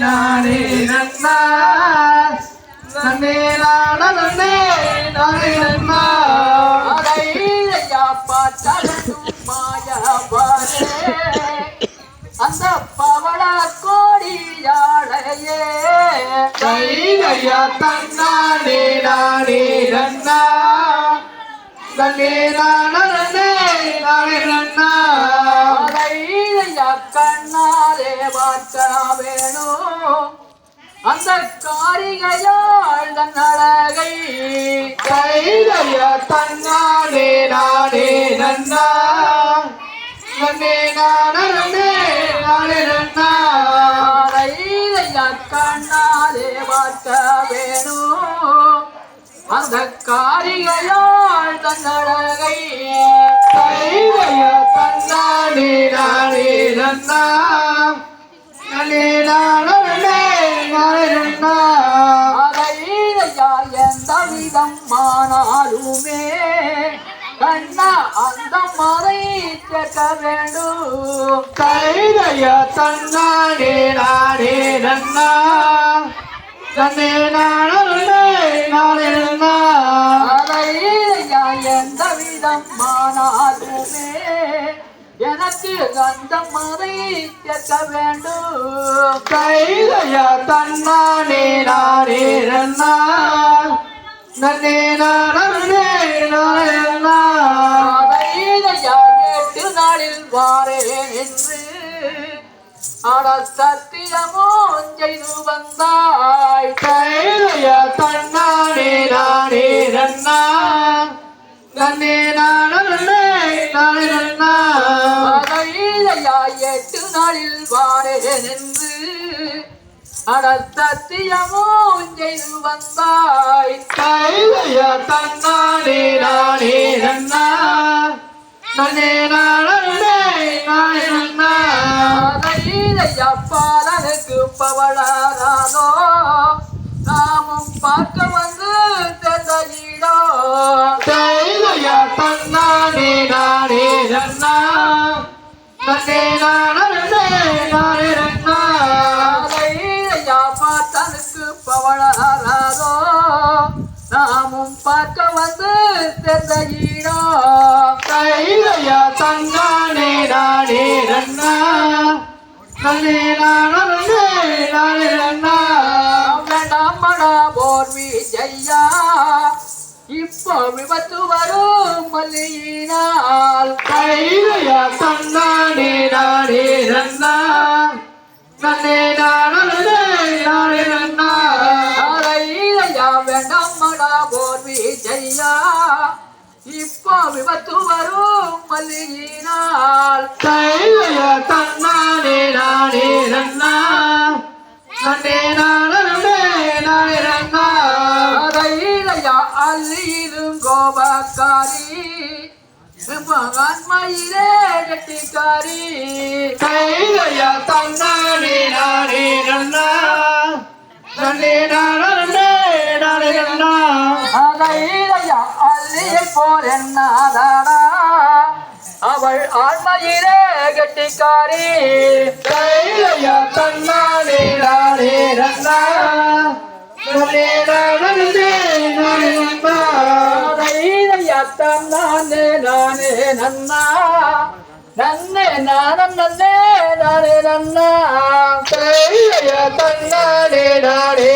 நானே நன்னா. நன்னே நான நன்னே நானே நன்னா. அதையா பாட்டாலும் மாயவரே. அந்த பவள கோடியாளையே கைலையா தன்னானே நானே நன்னா. நன்னே நான நன்னே நானே நன்னா. கண்ணாலே பார்க்க வேணும். அந்த காரிகையாள் தன் அழகை கைலையா தன்னானே நானே நன்னா. நன்னே நான நானே நன்னா. அதையா கண்ணாலே பார்க்க வேணும். அந்த காரிகையாள் தன் அழகை விதம் ஆனாலுமே கண்ணா அந்த மறை கேட்க வேண்டும். கைதைய தன்னாடே நாடே நன்னா. தன்னே நான நன்னே எனக்கு அந்த மறைக்க வேண்டும் கைலையா தன்னானே நானே நன்னா நன்னே நான நன்னே நானே நன்னா அதையா எட்டு நாளில் வாரேன் என்று ஆனால் சத்தியமோ செய்து வந்தாய் கைலையா தன்னானே நானே நன்னா நன்னே வாரேன் என்று அட சத்தியமோ செய்து வந்தாய். கைலையா தன்னானே நானே நன்னா. நன்னே நான நானே நன்னா. அதையா பாலனுக்கு பவளாரானோ. நாமும் பார்க்க வந்து தெரியோ கைலையா தன்னானே நானே நன்னா. நன்னே நான நானே பவளாரானோ நாமும் பார்க்க வந்து தெரியோ கைலையா தன்னானே நானே நன்னே நான நன்னே நானே நன்னா வேண்டாமடா போர் விஜய்யா. இப்போ விபத்து வரும் மல்லியினால். கைலையா தன்னானே வேண்டாமடா போர் விஜய்யா இப்போ விபத்து வரும் மல்லியினால். கைலையா தன்னானே நானே நன்னா நன்னே நான நானே நன்னா அதையா அள்ளியிலும் கோபக்காரி. மயிலே கட்டிக்காரி. கைலையா தன்னானே அதையா அள்ளியை போல் என்னாதாடா அவள் ஆண்மையிலே கட்டிக்காரி. கைலையா தன்னானே நானே அதையா தன்னானே நானே நன்னா நன்னே நானம் நன்னே நானே நன்னா கைலையா தன்னானே நானே